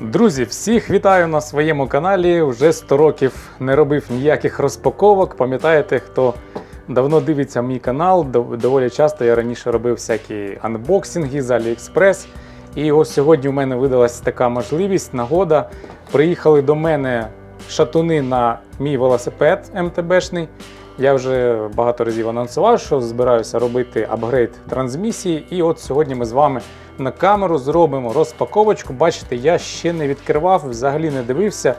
Друзі, всіх вітаю на своєму каналі. Вже 100 років не робив ніяких розпаковок. Пам'ятаєте, хто давно дивиться мій канал, доволі часто я раніше робив всякі анбоксинги з AliExpress. І ось сьогодні у мене видалась така можливість, нагода. Приїхали до мене шатуни на мій велосипед МТБшний. Я вже багато разів анонсував, що збираюся робити апгрейд трансмісії. І от сьогодні ми з вами на камеру зробимо розпаковочку. Бачите, я ще не відкривав, взагалі не дивився.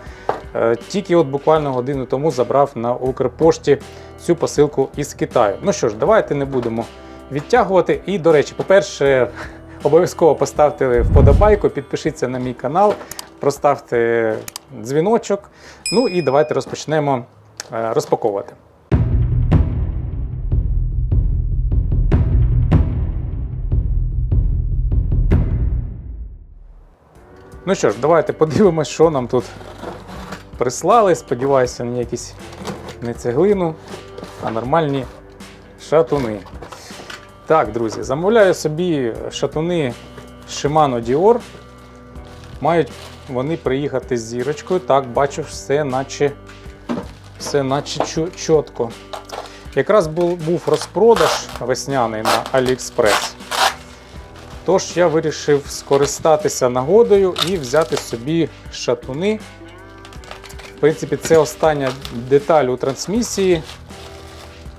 Е, Тільки от буквально годину тому забрав на Укрпошті цю посилку із Китаю. Ну що ж, давайте не будемо відтягувати. І, до речі, по-перше, обов'язково поставте вподобайку, підпишіться на мій канал, проставте дзвіночок. Ну і давайте розпочнемо е, розпаковувати. Ну що ж, давайте подивимось, що нам тут прислали. Сподіваюся, не якісь не цеглину, а нормальні шатуни. Так, друзі, замовляю собі шатуни Shimano Dior. Мають вони приїхати з зірочкою. Так, бачу, все наче, все наче чітко. Якраз був розпродаж весняний на AliExpress. Тож я вирішив скористатися нагодою і взяти собі шатуни. В принципі, це остання деталь у трансмісії,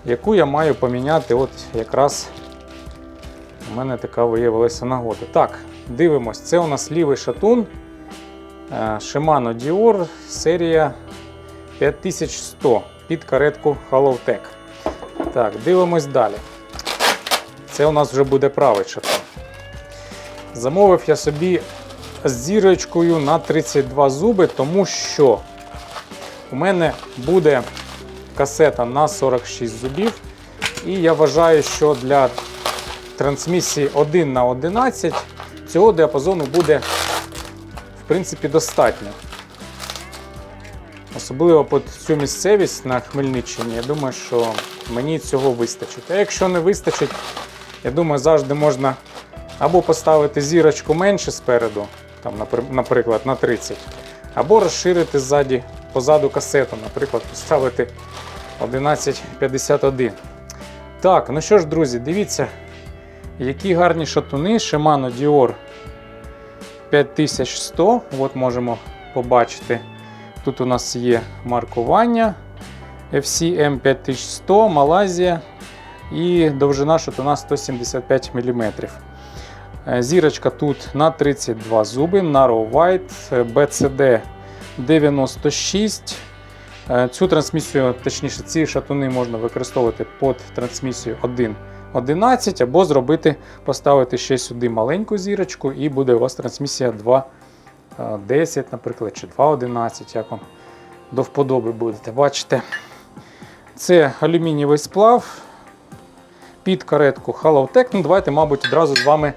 яку я маю поміняти. От якраз у мене така виявилася нагода. Так, дивимось, це у нас лівий шатун е, Shimano Dior серія 5100 під каретку Hollowtech. Так, дивимось далі. Це у нас вже буде правий шатун. Замовив я собі з зірочкою на 32 зуби, тому що у мене буде касета на 46 зубів. І я вважаю, що для трансмісії 1 на 11 цього діапазону буде в принципі достатньо. Особливо під цю місцевість на Хмельниччині, я думаю, що мені цього вистачить. А якщо не вистачить, я думаю, завжди можна або поставити зірочку менше спереду, там, наприклад, на 30, або розширити ззаді, позаду касету, наприклад, поставити 1151. Так, ну що ж, друзі, дивіться, які гарні шатуни Shimano Dior 5100. От можемо побачити. Тут у нас є маркування FCM 5100, Малайзія і довжина шатуна 175 мм. Е, Зірочка тут на 32 зуби, Narrow White, е, BCD 96. Е, Цю трансмісію, точніше, ці шатуни можна використовувати під трансмісію 1.11 або зробити, поставити ще сюди маленьку зірочку, і буде у вас трансмісія 2.10, наприклад, чи 2.11, як вам до вподоби будете. Бачите, це алюмінієвий сплав під каретку Hollowtech. Ну, давайте, мабуть, одразу з вами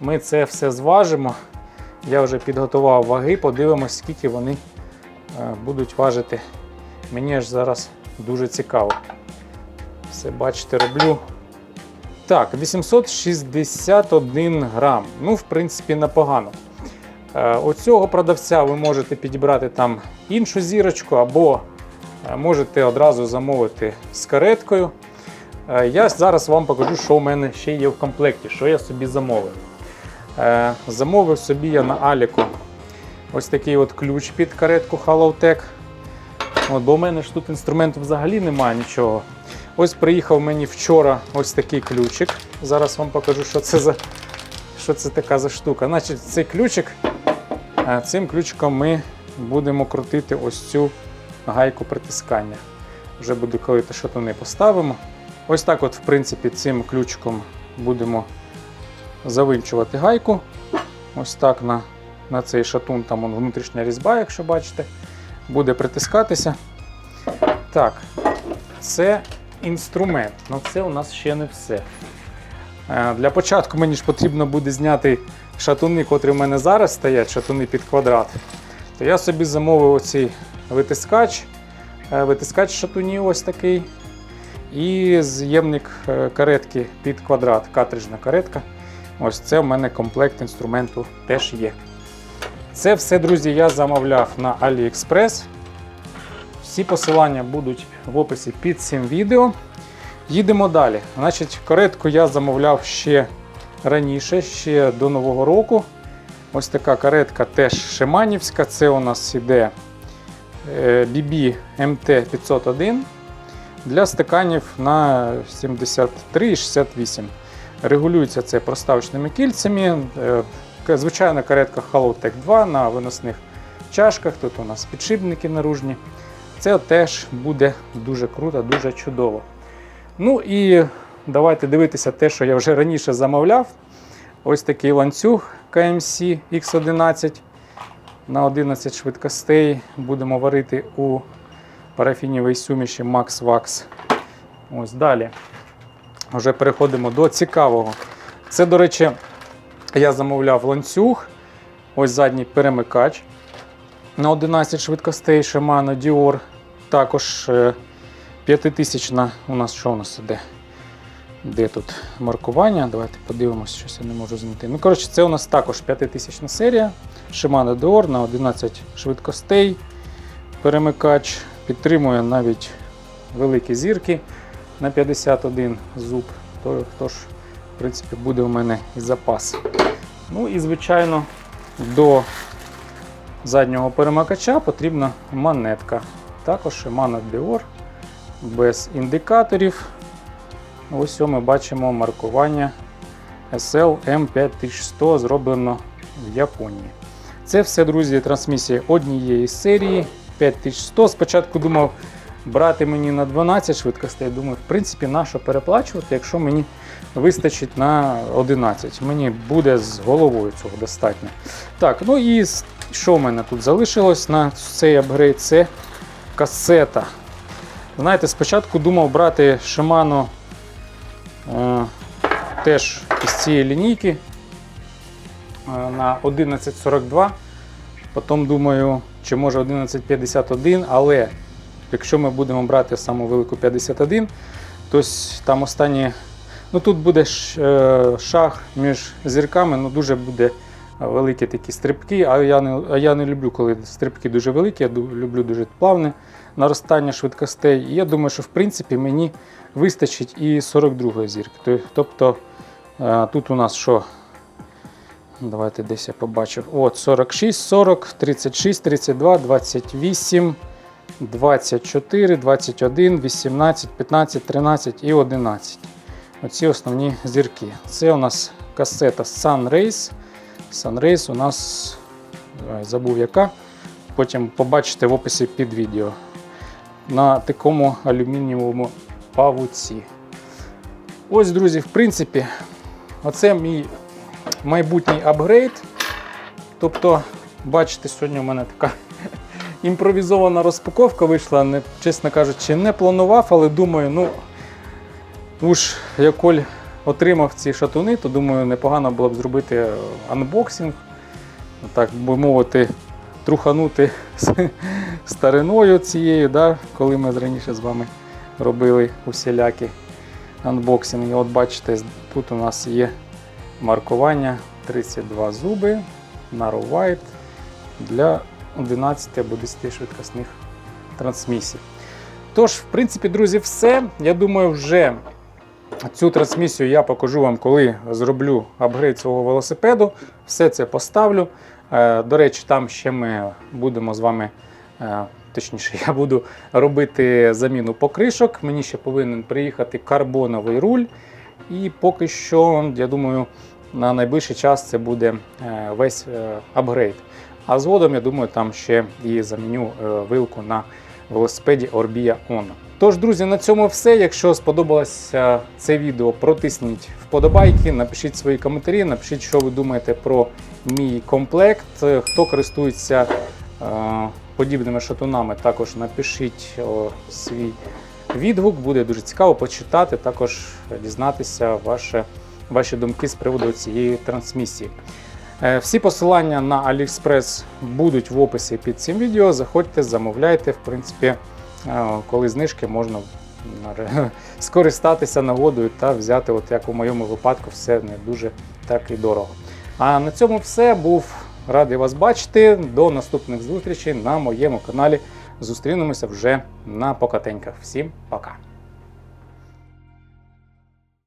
ми це все зважимо. Я вже підготував ваги, подивимось, скільки вони е, будуть важити. Мені аж зараз дуже цікаво. Все, бачите, роблю. Так, 861 грам. Ну, в принципі, непогано. Е, У цього продавця ви можете підібрати там іншу зірочку, або е, можете одразу замовити з кареткою. Е, Я зараз вам покажу, що у мене ще є в комплекті, що я собі замовив. Е, Замовив собі я на Аліку ось такий от ключ під каретку Hollowtech. От, бо у мене ж тут інструменту взагалі немає нічого. Ось приїхав мені вчора ось такий ключик. Зараз вам покажу, що це за що це така за штука. Значить, цей ключик, е, цим ключиком ми будемо крутити ось цю гайку притискання. Вже буде, коли те шатуни поставимо. Ось так, от, в принципі, цим ключиком будемо завинчувати гайку. Ось так на, на цей шатун, там он, внутрішня різьба, якщо бачите, буде притискатися. Так, це інструмент, але це у нас ще не все. Е, Для початку мені ж потрібно буде зняти шатуни, котрі в мене зараз стоять, шатуни під квадрат. То я собі замовив оцей витискач, е, витискач шатунів ось такий. І з'ємник е, каретки під квадрат, картриджна каретка. Ось це в мене комплект інструменту теж є. Це все, друзі, я замовляв на AliExpress. Всі посилання будуть в описі під цим відео. Їдемо далі. Значить, каретку я замовляв ще раніше, ще до Нового року. Ось така каретка теж Шиманівська. Це у нас іде е, BB MT501 для стиканів на 73 і 68. Регулюється це проставочними кільцями. Е, Звичайна каретка Halotech 2 на виносних чашках. Тут у нас підшипники наружні. Це теж буде дуже круто, дуже чудово. Ну і давайте дивитися те, що я вже раніше замовляв. Ось такий ланцюг KMC X11 на 11 швидкостей. Будемо варити у парафінівій суміші Max Wax. Ось далі. Вже переходимо до цікавого. Це, до речі, я замовляв ланцюг. Ось задній перемикач на 11 швидкостей Shimano Dior. Також е, 5000 у нас що у нас іде? Де тут маркування? Давайте подивимося, щось я не можу знайти. Ну, коротше, це у нас також 5000 серія. Shimano Dior на 11 швидкостей. Перемикач підтримує навіть великі зірки на 51 зуб. То, тож, в принципі, буде у мене і запас. Ну і, звичайно, до заднього перемикача потрібна монетка. Також Shimano Dior без індикаторів. Ось ми бачимо маркування SL M5100 зроблено в Японії. Це все, друзі, трансмісія однієї серії 5100. Спочатку думав брати мені на 12 швидкостей. Думаю, в принципі, на що переплачувати, якщо мені вистачить на 11. Мені буде з головою цього достатньо. Так, ну і що в мене тут залишилось на цей апгрейд? Це касета. Знаєте, спочатку думав брати Shimano е, теж із цієї лінійки е, на 1142. Потім думаю, чи може 1151, але якщо ми будемо брати саму велику 51, то там останні. Ну тут буде е, шаг між зірками, ну дуже буде великі такі стрибки, а я не, а я не люблю, коли стрибки дуже великі, я люблю дуже плавне наростання швидкостей. І я думаю, що в принципі мені вистачить і 42 зірки. Тобто е, тут у нас що? Давайте десь я побачив. От 46, 40, 36, 32, 28, 24, 21, 18, 15, 13 і 11. Оці основні зірки. Це у нас касета Sunrace. Sunrace у нас забув яка. Потім побачите в описі під відео. На такому алюмінієвому павуці. Ось, друзі, в принципі, оце мій майбутній апгрейд. Тобто, бачите, сьогодні у мене така імпровізована розпаковка вийшла. Не, чесно кажучи, не планував, але думаю, ну уж я отримав ці шатуни, то думаю, непогано було б зробити е, анбоксинг. Так би мовити, труханути стариною цією, да, коли ми раніше з вами робили усілякі анбоксинги. От бачите, тут у нас є маркування 32 зуби Narrow White для 11 або 10 швидкісних трансмісій. Тож, в принципі, друзі, все. Я думаю, вже цю трансмісію я покажу вам, коли зроблю апгрейд свого велосипеду. Все це поставлю. Е, До речі, там ще ми будемо з вами. е, Точніше, я буду робити заміну покришок. Мені ще повинен приїхати карбоновий руль. І поки що, я думаю, на найближчий час це буде е, весь апгрейд. А згодом, я думаю, там ще і заміню е, вилку на велосипеді Orbia On. Тож, друзі, на цьому все. Якщо сподобалося це відео, протисніть вподобайки, напишіть свої коментарі, напишіть, що ви думаєте про мій комплект. Хто користується е, подібними шатунами, також напишіть свій відгук. Буде дуже цікаво почитати, також дізнатися ваше, ваші думки з приводу цієї трансмісії. Е, Всі посилання на AliExpress будуть в описі під цим відео. Заходьте, замовляйте. В принципі, е, коли знижки можна скористатися нагодою та взяти, от як у моєму випадку, все не дуже так і дорого. А на цьому все. Був радий вас бачити. До наступних зустрічей на моєму каналі. Зустрінемося вже на покатеньках. Всім пока!